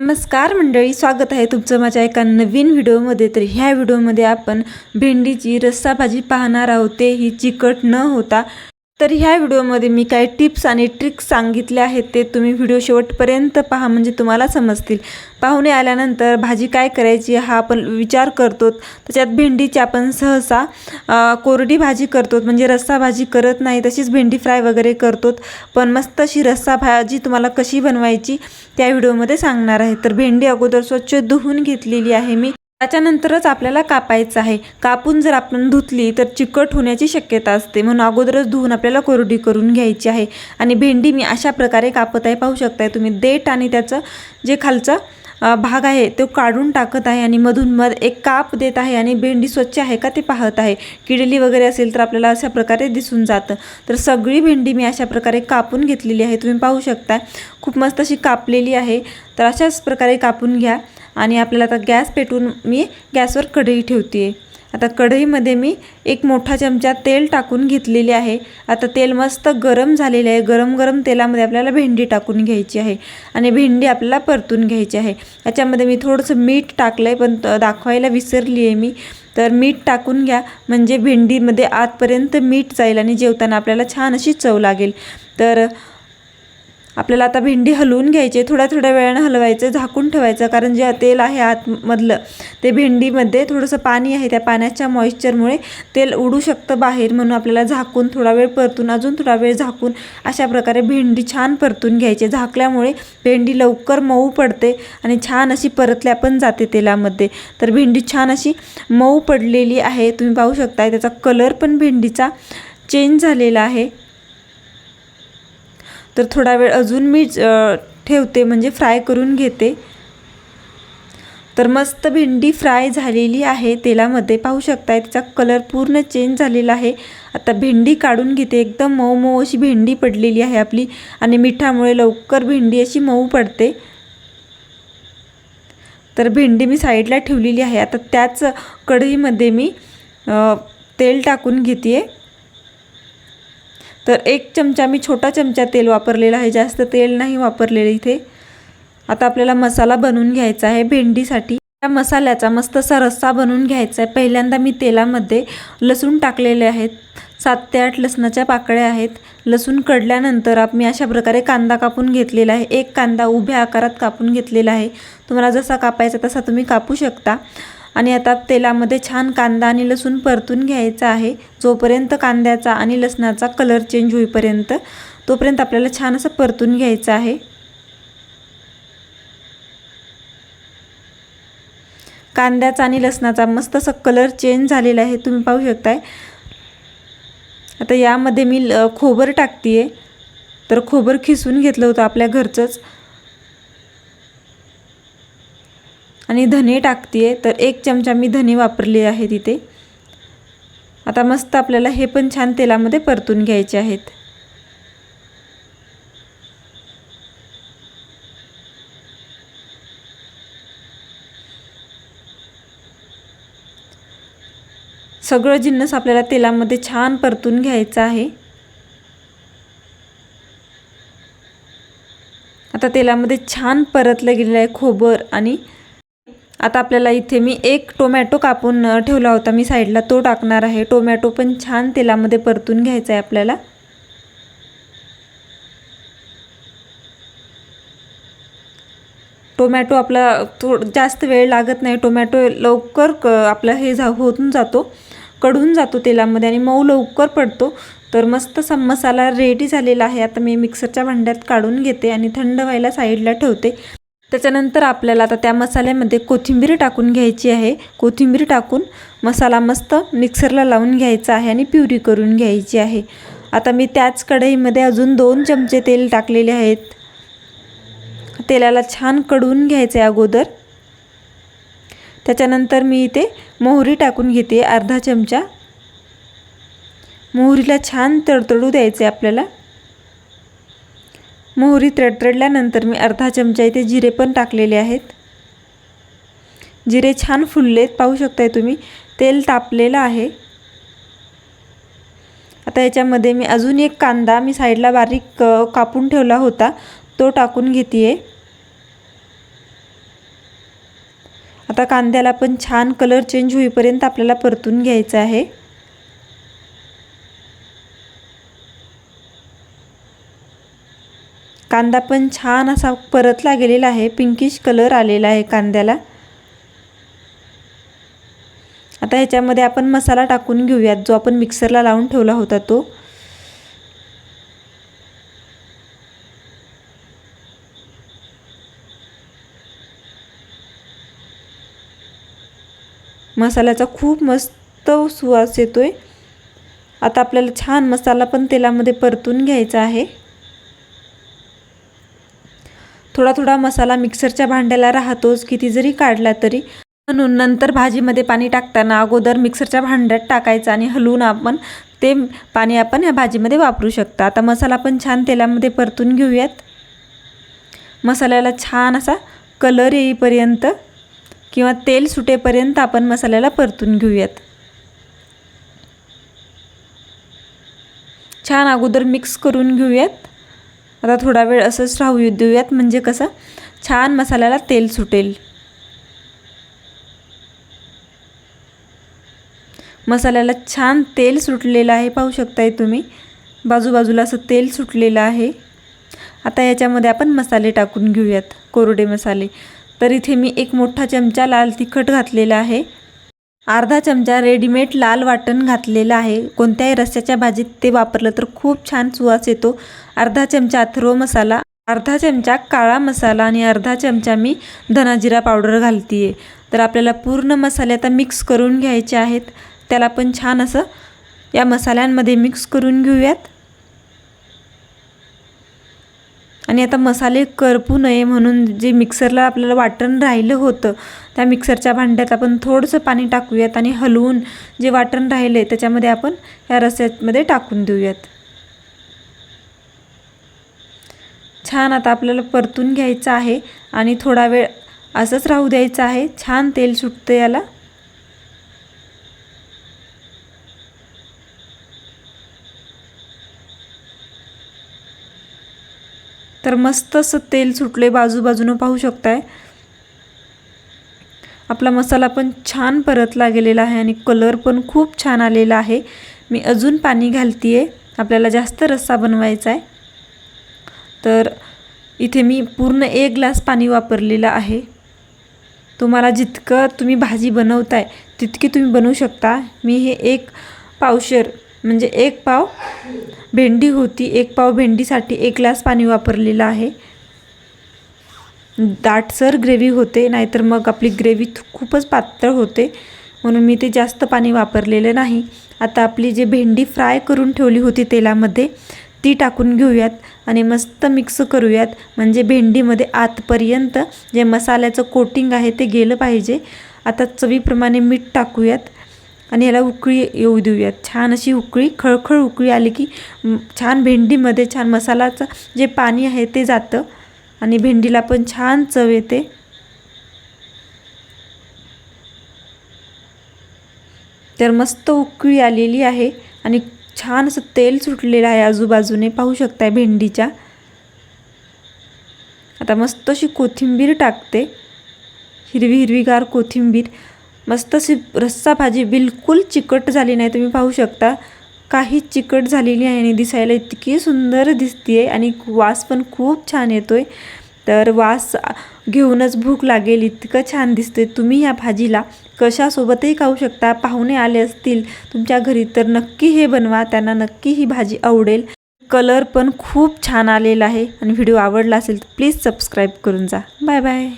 नमस्कार मंडळी स्वागत आहे तुमचं माझ्या एका नवीन व्हिडिओमध्ये. तर ह्या व्हिडिओमध्ये आपण भेंडीची रस्सा भाजी पाहणार आहोत. ते ही चिकट न होता तर ह्या व्हिडिओमध्ये मी काही टिप्स आणि ट्रिक्स सांगितले आहेत ते तुम्ही व्हिडिओ शेवटपर्यंत पहा. म्हणजे तुम्हाला समजतील. पाहुणे आल्यानंतर भाजी काय करायची हा आपण विचार करतो. त्याच्यात भेंडीची आपण सहसा कोरडी भाजी करतो. म्हणजे रस्सा भाजी करत नाही तशीच भेंडी फ्राय वगैरे करतो. पण मस्त अशी रस्सा भाजी तुम्हाला कशी बनवायची त्या व्हिडिओमध्ये सांगणार आहे. तर भेंडी अगोदर स्वच्छ धुवून घेतलेली आहे मी. त्याच्यानंतरच आपल्याला कापायचं आहे. कापून जर आपण धुतली तर चिकट होण्याची शक्यता असते. म्हणून अगोदरच धुवून आपल्याला कोरडी करून घ्यायची आहे. आणि भेंडी मी अशा प्रकारे कापत आहे पाहू शकताय. तुम्ही देठ आणि त्याचं जे खालचं भाग आहे तो काढून टाकत आहे आणि मधून मध एक काप देत आहे आणि भेंडी स्वच्छ आहे का ते पाहत आहे. किडली वगैरे असेल तर आपल्याला अशा प्रकारे दिसून जातं. तर सगळी भेंडी मी अशा प्रकारे कापून घेतलेली आहे. तुम्ही पाहू शकता खूप मस्त अशी कापलेली आहे. तर अशाच प्रकारे कापून घ्या. आणि आपल्याला आता गॅस पेटवून मी गॅसवर कढई ठेवते. आहे आता कढईमध्ये मी एक मोठा चमचा तेल टाकून घेतलेले आहे. आता तेल मस्त गरम झालेले आहे. गरम गरम तेलामध्ये आपल्याला भेंडी टाकून घ्यायची आहे आणि भेंडी आपल्याला परतून घ्यायची आहे. याच्यामध्ये मी थोडंसं मीठ टाकलं आहे पण दाखवायला विसरली आहे मी. तर मीठ टाकून घ्या. म्हणजे भेंडीमध्ये आतपर्यंत मीठ जाईल आणि जेवताना आपल्याला छान अशी चव लागेल. तर आपल्याला आता भेंडी हलवून घ्यायची थोड्या थोड्या वेळानं हलवायचं झाकून ठेवायचं कारण जे तेल आहे आतमधलं ते भेंडीमध्ये थोडंसं पाणी आहे. त्या पाण्याच्या मॉइश्चरमुळे तेल उडू शकतं बाहेर. म्हणून आपल्याला झाकून थोडा वेळ परतून अजून थोडा वेळ झाकून अशा प्रकारे भेंडी छान परतून घ्यायची. झाकल्यामुळे भेंडी लवकर मऊ पडते आणि छान अशी परतल्या पण जाते तेलामध्ये. तर भेंडी छान अशी मऊ पडलेली आहे. तुम्ही पाहू शकता त्याचा कलर पण भेंडीचा चेंज झालेला आहे. तर थोडा वेळ अजून मी ठेवते म्हणजे फ्राय करून घेते. तर मस्त भेंडी फ्राय झालेली आहे तेलामध्ये पाहू शकताय तिचा कलर पूर्ण चेंज झालेला आहे. आता भेंडी काढून घेते एकदम मऊ मऊ अशी भेंडी पडलेली आहे आपली आणि मिठामुळे लवकर भेंडी अशी मऊ पडते. तर भेंडी मी साईडला ठेवलेली आहे आता त्याच कढईमध्ये मी तेल टाकून घेते तर एक चमचा मी छोटा चमचा तेल वापरलेला आहे. जास्त तेल नाही वापरलेलं इथे. आता आपल्याला मसाला बनवून घ्यायचा आहे भेंडीसाठी. त्या मसाल्याचा मस्त असा रस्सा बनवून घ्यायचा आहे. पहिल्यांदा मी तेलामध्ये लसूण टाकलेले आहेत. सात ते आठ लसणाच्या पाकळ्या आहेत. लसूण कडल्यानंतर आप मी अशा प्रकारे कांदा कापून घेतलेला आहे. एक कांदा उभ्या आकारात कापून घेतलेला आहे. तुम्हाला जसा कापायचा तसा तुम्ही कापू शकता. आणि आता तेलामध्ये छान कांदा आणि लसूण परतून घ्यायचा आहे. जोपर्यंत कांद्याचा आणि लसणाचा कलर चेंज होईपर्यंत तोपर्यंत आपल्याला छान असं परतून घ्यायचं आहे. कांद्याचा आणि लसणाचा मस्त असं कलर चेंज झालेला आहे. तुम्ही पाहू शकताय. आता यामध्ये मी खोबर टाकते आहे तर खोबर खिसून घेतलं होतं आपल्या घरचंच. आणि धने टाकते तर एक चमचा मी धने वापरले आहे तिथे. आता मस्त आपल्याला हे पण छान तेलामध्ये परतून घ्यायचे आहेत. सगळं जिन्नस आपल्याला तेलामध्ये छान परतून घ्यायचं आहे. आता तेलामध्ये छान परतलं गेलेलं आहे खोबर आणि आता आपल्याला इथे मी एक टोमॅटो कापून ठेवला होता. मी साईडला तो टाकणार आहे. टोमॅटो पण छान तेलामध्ये परतून घ्यायचा आहे आपल्याला. टोमॅटो आपला थोड जास्त वेळ लागत नाही. टोमॅटो लवकर क आपला हे जा होऊन जातो. कढून जातो तेलामध्ये आणि मऊ लवकर पडतो. तर मस्त सम मसाला रेडी झालेला आहे. आता मी मिक्सरच्या भांड्यात काढून घेते आणि थंड व्हायला साईडला ठेवते. त्याच्यानंतर आपल्याला आता त्या मसाल्यामध्ये कोथिंबीर टाकून घ्यायची आहे. कोथिंबीर टाकून मसाला मस्त मिक्सरला लावून घ्यायचा आहे आणि प्युरी करून घ्यायची आहे. आता मी त्याच कढईमध्ये अजून दोन चमचे तेल टाकलेले आहेत. तेलाला छान कडवून घ्यायचं आहे अगोदर. त्याच्यानंतर मी इथे मोहरी टाकून घेते अर्धा चमचा. मोहरीला छान तडतडू द्यायचे आपल्याला. मोहरी तडतडल्यानंतर मी अर्धा चमचा इथे जिरे पण टाकलेले आहेत. जिरे छान फुललेत पाहू शकताय तुम्ही. तेल तापलेलं आहे. आता याच्यामध्ये मी अजून एक कांदा मी साईडला बारीक कापून ठेवला होता. तो टाकून घेते आहे आता कांद्याला पण छान कलर चेंज होईपर्यंत आपल्याला परतून घ्यायचं आहे. कांदा पण छान असा परतला गेलेला आहे. पिंकिश कलर आलेला आहे कांद्याला. आता ह्याच्यामध्ये आपण मसाला टाकून घेऊयात जो आपण मिक्सरला लावून ठेवला होता तो. मसाल्याचा खूप मस्त सुवास येतोय. आता आपल्याला छान मसाला पण तेलामध्ये परतून घ्यायचा आहे. थोडा थोडा मसाला मिक्सरच्या भांड्याला राहतोच किती जरी काढला तरी. म्हणून नंतर भाजीमध्ये पाणी टाकताना अगोदर मिक्सरच्या भांड्यात टाकायचं आणि हलवून आपण ते पाणी आपण ह्या भाजीमध्ये वापरू शकता. आता मसाला पण छान तेलामध्ये परतून घेऊयात. मसाल्याला छान असा कलर येईपर्यंत किंवा तेल सुटेपर्यंत आपण मसाल्याला परतून घेऊयात. छान अगोदर मिक्स करून घेऊयात. आता थोडा वेळ असंच राहू देऊयात. म्हणजे कसं? छान मसाल्याला तेल सुटेल. मसाल्याला छान तेल सुटलेलं आहे. पाहू शकताय तुम्ही. बाजूबाजूला असं तेल सुटलेलं आहे. आता याच्यामध्ये आपण मसाले टाकून घेऊयात. कोरडे मसाले. तर इथे मी एक मोठा चमचा लाल तिखट घातलेला आहे. अर्धा चमचा रेडीमेड लाल वाटण घातलेलं आहे. कोणत्याही रस्त्याच्या भाजीत ते वापरलं तर खूप छान सुवास येतो. अर्धा चमचा अथर्व मसाला अर्धा चमचा काळा मसाला आणि अर्धा चमचा मी धनाजिरा पावडर घालते आहे तर आपल्याला पूर्ण मसाले आता मिक्स करून घ्यायचे आहेत. त्याला पण छान असं या मसाल्यांमध्ये मिक्स करून घेऊयात. आणि आता मसाले करपू नये म्हणून जे मिक्सरला आपल्याला वाटण राहिलं होतं त्या मिक्सरच्या भांड्यात आपण थोडंसं पाणी टाकूयात आणि हलवून जे वाटण राहिले त्याच्यामध्ये आपण ह्या रस्स्यामध्ये टाकून देऊयात. छान आता आपल्याला परतून घ्यायचं आहे आणि थोडा वेळ असंच राहू द्यायचं आहे. छान तेल सुटतं याला. तर मस्त असं तेल सुटले बाजूबाजूनं पाहू शकताय. आपला मसाला पण छान परतला गेलेला आहे आणि कलर पण खूप छान आलेला आहे. मी अजून पाणी घालते आहे आपल्याला जास्त रस्सा बनवायचा आहे. तर इथे मी पूर्ण एक ग्लास पाणी वापरलेलं आहे. तुम्हाला जितकं तुम्ही भाजी बनवताय तितकी तुम्ही बनवू शकता. मी हे एक पावशर म्हणजे एक पाव भेंडी होती. एक पाव भेंडीसाठी एक ग्लास पाणी वापरलेलं आहे. दाटसर ग्रेव्ही होते नाहीतर मग आपली ग्रेव्ही खूपच पातळ होते. म्हणून मी ते जास्त पाणी वापरलेलं नाही. आता आपली जे भेंडी फ्राय करून ठेवली होती तेलामध्ये ती टाकून घेऊयात आणि मस्त मिक्स करूयात. म्हणजे भेंडीमध्ये आतपर्यंत जे मसाल्याचं कोटिंग आहे ते गेलं पाहिजे. आता चवीप्रमाणे मीठ टाकूयात. आणि याला उकळी येऊ देऊयात. छान अशी उकळी खळखळ उकळी आली की छान भेंडीमध्ये छान मसालाचं जे पाणी आहे ते जातं आणि भेंडीला पण छान चव येते. तर मस्त उकळी आलेली आहे आणि छान असं तेल सुटलेलं आहे आजूबाजूने. पाहू शकताय भेंडीच्या. आता मस्त अशी कोथिंबीर टाकते. हिरवी हिरवीगार कोथिंबीर. मस्त अशी रस्सा भाजी बिलकुल चिकट झाली नाही तुम्ही पाहू शकता. काही चिकट झालेली आहे आणि दिसायला इतकी सुंदर दिसते आहे आणि वास पण खूप छान येतो आहे तर वास घेऊनच भूक लागेल इतकं छान दिसते तुम्ही या भाजीला कशासोबतही खाऊ शकता पाहुणे आले असतील तुमच्या घरी तर नक्की हे बनवा त्यांना नक्की ही भाजी आवडेल. कलर पण खूप छान आलेला आहे आणि व्हिडिओ आवडला असेल तर प्लीज सबस्क्राईब करून जा. Bye bye.